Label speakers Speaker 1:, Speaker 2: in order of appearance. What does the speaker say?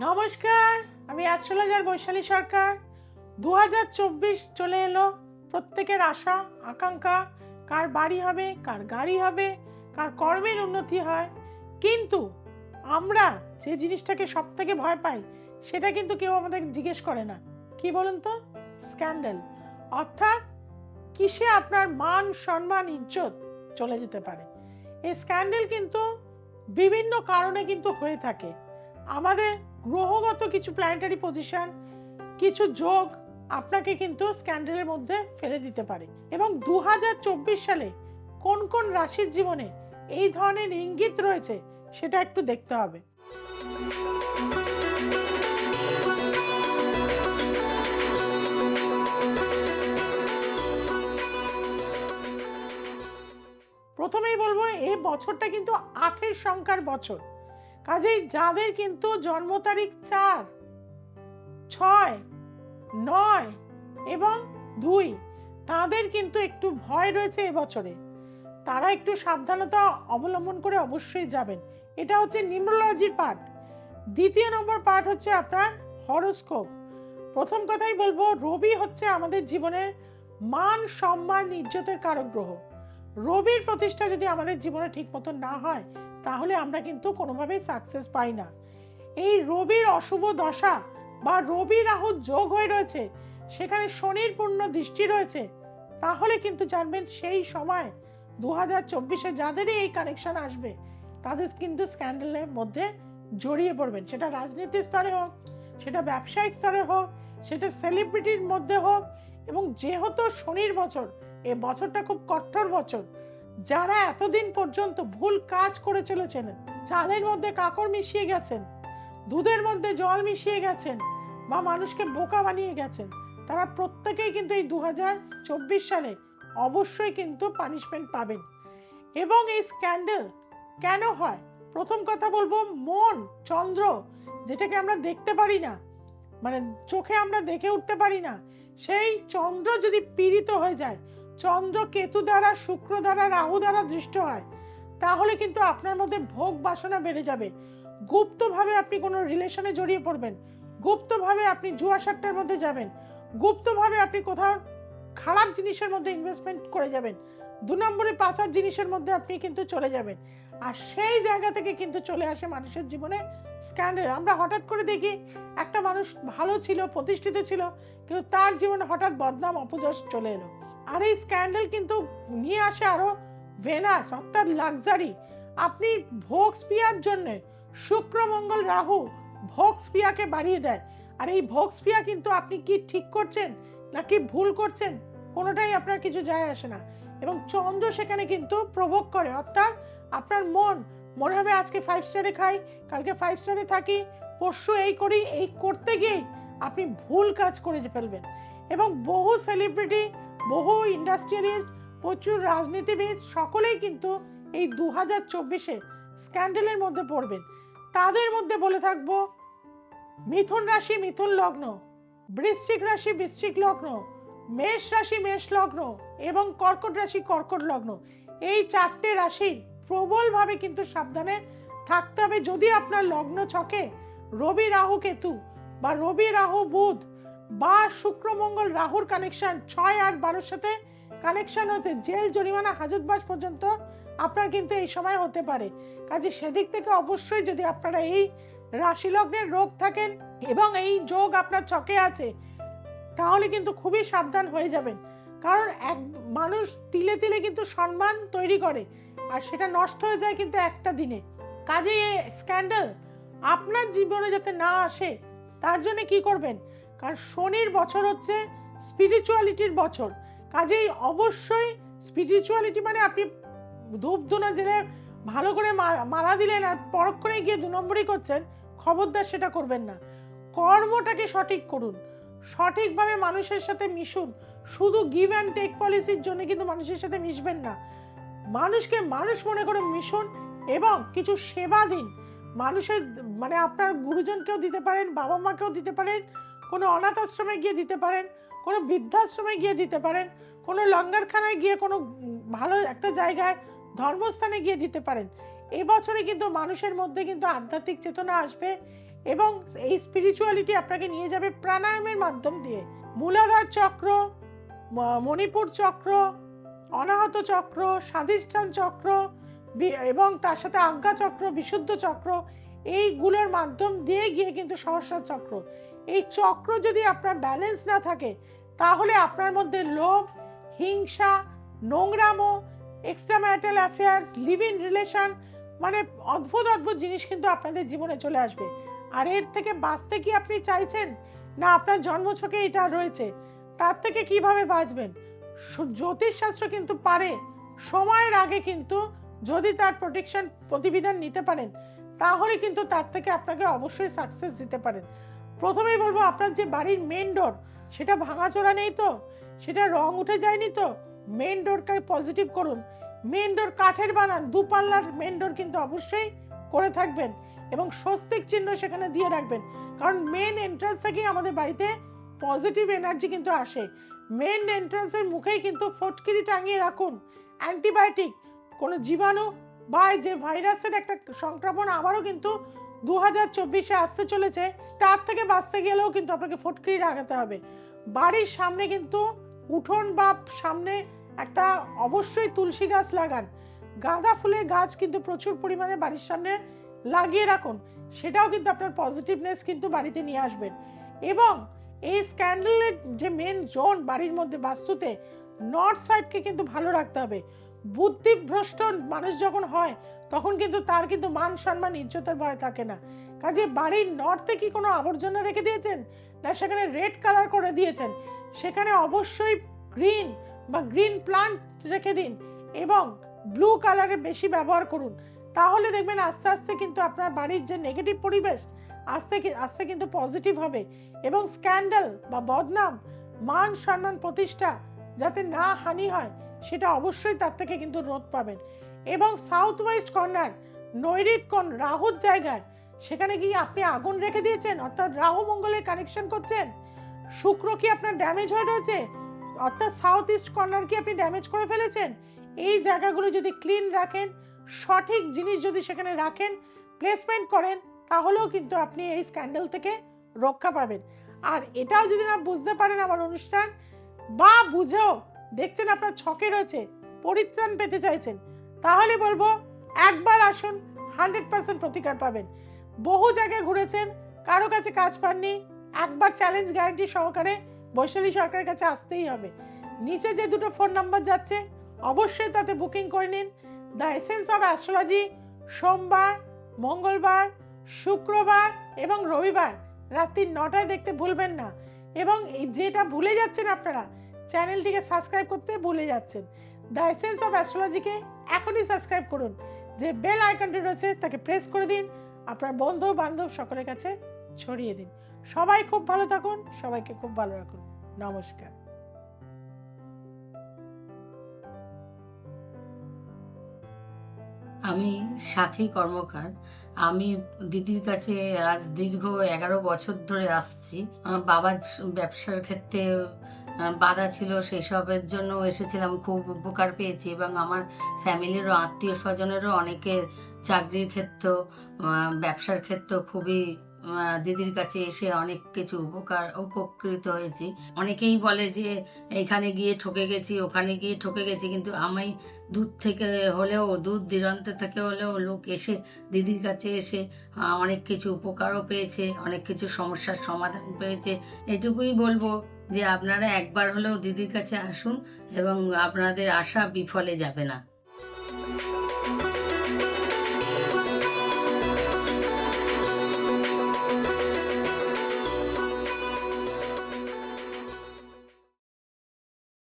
Speaker 1: নমস্কার, আমি অ্যাস্ট্রোলজার বৈশালী সরকার। দু হাজার চব্বিশ চলে এলো, প্রত্যেকের আশা, আকাঙ্ক্ষা, কার বাড়ি হবে, কার গাড়ি হবে, কার কর্মের উন্নতি হয়। কিন্তু আমরা যে জিনিসটাকে সব থেকে ভয় পাই, সেটা কিন্তু কেউ আমাদের জিজ্ঞেস করে না। কি বলুন তো? স্ক্যান্ডেল। অর্থাৎ কিসে আপনার মান, সম্মান, ইজ্জত চলে যেতে পারে? এই স্ক্যান্ডেল কিন্তু বিভিন্ন কারণে কিন্তু হয়ে থাকে। আমাদের গ্রহগত কিছু প্ল্যানেটারি পজিশন কিছু যোগ আপনাকে কিন্তু স্ক্যান্ডেলের মধ্যে ফেলে দিতে পারে। এবং দু হাজার চব্বিশ সালে কোন কোন রাশির জীবনে এই ধরনের ইঙ্গিত রয়েছে, সেটা একটু দেখতে হবে। প্রথমেই বলব, এ বছরটা কিন্তু আখের সংখ্যার বছর। কাজেই যাদের কিন্তু জন্ম তারিখ চার, ছয়, নয় এবং দুই, তাদের কিন্তু একটু ভয় রয়েছে এবছরে। তারা একটু সাবধানতা অবলম্বন করে অবশ্যই যাবেন। এটা হচ্ছে নিউমোলজির পার্ট দ্বিতীয় নম্বর পার্ট হচ্ছে আপনার হরোস্কোপ। প্রথম কথাই বলব, রবি হচ্ছে আমাদের জীবনের মান সম্মান, ইজ্জতের কারক গ্রহ। রবির প্রতিষ্ঠা যদি আমাদের জীবনে ঠিক মতো না হয় তাহলে আমরা কিন্তু কোনোভাবেই সাকসেস পাই না। এই রবির অশুভ দশা বা রবি রাহু যোগ হয়ে রয়েছে, সেখানে শনির পূর্ণ দৃষ্টি রয়েছে, তাহলে কিন্তু জানবেন সেই সময় দু হাজার চব্বিশে যাদেরই এই কানেকশন আসবে, তাদের কিন্তু স্ক্যান্ডেলের মধ্যে জড়িয়ে পড়বেন। সেটা রাজনীতির স্তরে হোক, সেটা ব্যবসায়িক স্তরে হোক, সেটা সেলিব্রিটির মধ্যে হোক, এবং যেহেতু শনির বছর, এ বছরটা খুব কঠোর বছর যারা এতদিন পর্যন্ত ভুল কাজ করে চলেছেন, চালের মধ্যে কাকড় মিশিয়ে গেছেন, দুধের মধ্যে জল মিশিয়ে গেছেন বা মানুষকে বোকা বানিয়ে গেছেন, তারা প্রত্যেকেই কিন্তু এই দু হাজার চব্বিশ সালে অবশ্যই কিন্তু পানিশমেন্ট পাবেন। এবং এই স্ক্যান্ডেল কেন হয়? প্রথম কথা বলব, মন, চন্দ্র, যেটাকে আমরা দেখতে পারি না মানে চোখে আমরা দেখে উঠতে পারি না, সেই চন্দ্র যদি পীড়িত হয়ে যায় চন্দ্র কেতু দ্বারা, শুক্র দ্বারা, রাহু দ্বারা দৃষ্ট হয়, তাহলে কিন্তু আপনার মধ্যে ভোগ বাসনা বেড়ে যাবে। গুপ্তভাবে আপনি কোনো রিলেশনে জড়িয়ে পড়বেন। গুপ্তভাবে আপনি জুয়া সাট্টার মধ্যে যাবেন। গুপ্তভাবে আপনি কোথাও খারাপ জিনিসের মধ্যে ইনভেস্টমেন্ট করে যাবেন। দু নম্বরে পাচার জিনিসের মধ্যে আপনি কিন্তু চলে যাবেন। আর সেই জায়গা থেকে কিন্তু চলে আসে মানুষের জীবনে স্ক্যান্ডেল আমরা হঠাৎ করে দেখি, একটা মানুষ ভালো ছিল, প্রতিষ্ঠিত ছিল, কিন্তু তার জীবনে হঠাৎ বদনাম, অপযশ চলে এলো। আর এই স্ক্যান্ডেল কিন্তু নিয়ে আসে আরও ভেনাস, অর্থাৎ লাক্সারি। আপনি ভোক্স পিয়ার জন্য শুক্র, মঙ্গল, রাহু ভোক্স পিয়াকে বাড়িয়ে দেয়। আর এই ভোক্স পিয়া কিন্তু আপনি কি ঠিক করছেন নাকি ভুল করছেন কোনোটাই আপনার কিছু যায় আসে না। এবং চন্দ্র সেখানে কিন্তু প্রভোগ করে, অর্থাৎ আপনার মন, মনে হবে আজকে ফাইভ স্টারে খাই, কালকে ফাইভ স্টারে থাকি, পরশু এই করি, এই করতে গিয়েই আপনি ভুল কাজ করে ফেলবেন। এবং বহু সেলিব্রিটি বহু ইন্ডাস্ট্রিয়ালিস্ট, প্রচুর রাজনীতিবিদ, সকলেই কিন্তু এই দু হাজার চব্বিশে স্ক্যান্ডেলের মধ্যে পড়বেন। তাদের মধ্যে বলে থাকব, মিথুন রাশি মিথুন লগ্ন, বৃশ্চিক রাশি বৃশ্চিক লগ্ন, মেষ রাশি মেষ লগ্ন এবং কর্কট রাশি কর্কট লগ্ন। এই চারটে রাশি প্রবলভাবে কিন্তু সাবধানে থাকতে হবে। যদি আপনার লগ্ন ছকে, রবি রাহু কেতু বা রবি রাহু বুধ বা শুক্র মঙ্গল রাহুর কানেকশন ছয় আর বারোর সাথে কানেকশন হচ্ছে জেল, জরিমানা হাজতবাস পর্যন্ত আপনার কিন্তু এই সময় হতে পারে। কাজে সেদিক থেকে অবশ্যই যদি আপনারা এই রাশি লগ্নের রোগ থাকেন এবং এই যোগ আপনার ছকে আছে, তাহলে কিন্তু খুবই সাবধান হয়ে যাবেন। কারণ এক মানুষ তিলে তিলে কিন্তু সম্মান তৈরি করে আর সেটা নষ্ট হয়ে যায় কিন্তু একটা দিনে। কাজে স্ক্যান্ডাল আপনার জীবনে যাতে না আসে, তার জন্য কি করবেন? কারণ শনির বছর হচ্ছে স্পিরিচুয়ালিটির বছর। কাজেই অবশ্যই স্পিরিচুয়ালিটি মানে আপনি ধূপ ধুনা জেলে ভালো করে মা- মালা দিলেন আর পরক্ষণে গিয়ে দু নম্বরই করছেন, খবরদার সেটা করবেন না। কর্মটাকে সঠিক করুন। সঠিকভাবে মানুষের সাথে মিশুন। শুধু গিভ অ্যান্ড টেক পলিসির জন্য কিন্তু মানুষের সাথে মিশবেন না। মানুষকে মানুষ মনে করে মিশুন এবং কিছু সেবা দিন। মানুষের মানে আপনার গুরুজনকেও দিতে পারেন বাবা মাকেও দিতে পারেন কোনো অনাথ আশ্রমে গিয়ে দিতে পারেন, কোনো বৃদ্ধাশ্রমে গিয়ে দিতে পারেন, কোনো লঙ্গারখানায় গিয়ে কোনো ভালো একটা জায়গায় ধর্মস্থানে গিয়ে দিতে পারেন। এবছরে কিন্তু মানুষের মধ্যে কিন্তু আধ্যাত্মিক চেতনা আসবে এবং এই স্পিরিচুয়ালিটি আপনাকে নিয়ে যাবে প্রাণায়ামের মাধ্যম দিয়ে। মূলাধার চক্র মণিপুর চক্র, অনাহত চক্র, স্বাধিষ্ঠান চক্র এবং তার সাথে আজ্ঞা চক্র, বিশুদ্ধ চক্র এইগুলোর মাধ্যম দিয়ে গিয়ে কিন্তু সহস্র চক্র। এই চক্র যদি আপনার ব্যালেন্স না থাকে, তাহলে আপনার মধ্যে লোভ, হিংসা, নোংরামো extra marital affairs live in relation মানে অদ্ভুত অদ্ভুত জিনিস কিন্তু আপনাদের জীবনে চলে আসবে। আর এর থেকে বাঁচতে কি আপনি চাইছেন? না, আপনার জন্মছকে এটা রয়েছে। তার থেকে কীভাবে বাঁচবেন? জ্যোতিষশাস্ত্র কিন্তু পারে। সময়ের আগে কিন্তু যদি তার প্রোটেকশন প্রতিবিধান নিতে পারেন তাহলে কিন্তু তার থেকে আপনাকে অবশ্যই সাকসেস দিতে পারেন। প্রথমেই বলব, আপনার যে বাড়ির মেন ডোর সেটা ভাঙাচোরা নেই তো? সেটা রং উঠে যায়নি তো? মেন ডোরকে পজিটিভ করুন। মেন ডোর কাঠের বানান, দুপাল্লার মেন ডোর কিন্তু অবশ্যই করে থাকবেন এবং স্বস্তিক চিহ্ন সেখানে দিয়ে রাখবেন। কারণ মেন এন্ট্রান্স থেকেই আমাদের বাড়িতে পজিটিভ এনার্জি কিন্তু আসে। মেন এন্ট্রান্সের মুখেই কিন্তু ফটকিরি টাঙিয়ে রাখুন। অ্যান্টিবায়োটিক কোনো জীবাণু বা যে ভাইরাসের একটা সংক্রমণ আবারও কিন্তু দু হাজার চব্বিশে আসতে চলেছে, তার থেকে বাঁচতে গেলেও কিন্তু আপনাকে ফটকিরি লাগাতে হবে। বাড়ির সামনে কিন্তু উঠোন বা সামনে একটা অবশ্যই তুলসী গাছ লাগান। গাঁদা ফুলের গাছ কিন্তু প্রচুর পরিমাণে বাড়ির সামনে লাগিয়ে রাখুন, সেটাও কিন্তু আপনার পজিটিভনেস কিন্তু বাড়িতে নিয়ে আসবেন এবং এই স্ক্যান্ডেলের যে মেন জোন বাড়ির মধ্যে বাস্তুতে নর্থ সাইডকে কিন্তু ভালো রাখতে হবে। বুদ্ধিভ্রষ্ট মানুষ যখন হয়, তখন কিন্তু তার কিন্তু মান সম্মান, ইজ্জতের ভয় থাকে না। কাজে বাড়ির নর্থে কি কোনো আবর্জনা রেখে দিয়েছেন? না, সেখানে রেড কালার করে দিয়েছেন। সেখানে অবশ্যই গ্রিন বা গ্রিন প্লান্ট রেখে দিন এবং ব্লু কালারে বেশি ব্যবহার করুন। তাহলে দেখবেন আস্তে আস্তে কিন্তু আপনার বাড়ির যে নেগেটিভ পরিবেশ, আস্তে আস্তে কিন্তু পজিটিভ হবে এবং স্ক্যান্ডাল বা বদনাম, মান সম্মান প্রতিষ্ঠা যাতে না হানি হয় সেটা অবশ্যই তার থেকে কিন্তু রোদ পাবেন। এবং সাউথ ওয়েস্ট কর্নার নৈরিত কোণ রাহুর জায়গায়, সেখানে গিয়ে আপনি আগুন রেখে দিয়েছেন, অর্থাৎ রাহু মঙ্গলের কানেকশন করছেন। শুক্র কি আপনার ড্যামেজ হয়ে রয়েছে? অর্থাৎ সাউথ ইস্ট কর্নার কি আপনি ড্যামেজ করে ফেলেছেন? এই জায়গাগুলো যদি ক্লিন রাখেন, সঠিক জিনিস যদি সেখানে রাখেন প্লেসমেন্ট করেন, তাহলেও কিন্তু আপনি এই স্ক্যান্ডেল থেকে রক্ষা পাবেন। আর এটাও যদি না বুঝতে পারেন আমার অনুষ্ঠান, বা বুঝেও দেখছেন আপনার ছকে রয়েছে, পরিত্রাণ পেতে চাইছেন। তাহলে বলব, একবার আসুন, হান্ড্রেড পার্সেন্ট প্রতিকার পাবেন। বহু জায়গায় ঘুরেছেন, কারও কাছে কাজ পাননি, একবার চ্যালেঞ্জ গ্যারান্টি সহকারে বৈশালী সরকারের কাছে আসতেই হবে। নিচে যে দুটো ফোন নাম্বার যাচ্ছে, অবশ্যই তাতে বুকিং করে নিন। দ্য এসেন্স অফ অ্যাস্ট্রোলজি সোমবার, মঙ্গলবার, শুক্রবার এবং রবিবার, রাত্রি নটায় দেখতে ভুলবেন না। এবং যেটা ভুলে যাচ্ছেন আপনারা চ্যানেলটিকে সাবস্ক্রাইব করতে ভুলে যাচ্ছেন। দ্য অফ অ্যাস্ট্রোলজিকে এখনই সাবস্ক্রাইব করুন। যে বেল আইকনটি রয়েছে তাকে প্রেস করে দিন, আপনার বন্ধু বান্ধব সকলের কাছে ছড়িয়ে দিন। সবাই খুব ভালো থাকুন, সবাইকে খুব ভালো রাখুন। নমস্কার।
Speaker 2: আমি সাথী কর্মকার। আমি দিদির কাছে আজ দীর্ঘ এগারো বছর ধরে আসছি। আমার বাবার ব্যবসার ক্ষেত্রে বাধা ছিল সেসবের জন্য এসেছিলাম, খুব উপকার পেয়েছি এবং আমার ফ্যামিলিরও, আত্মীয় স্বজনেরও অনেকের চাকরির ক্ষেত্র ব্যবসার ক্ষেত্র খুবই দিদির কাছে এসে অনেক কিছু উপকার, উপকৃত হয়েছি। অনেকেই বলে যে এখানে গিয়ে ঠকে গেছি, ওখানে গিয়ে ঠকে গেছি। কিন্তু আমি দূর থেকে হলেও, দূর দিগন্ত থেকে হলেও লোক এসে, দিদির কাছে এসে অনেক কিছু উপকারও পেয়েছে, অনেক কিছু সমস্যার সমাধান পেয়েছে। এটুকুই বলব। যে আপনারা একবার হলেও দিদির কাছে আসুন এবং আপনাদের আশা বিফলে যাবে না।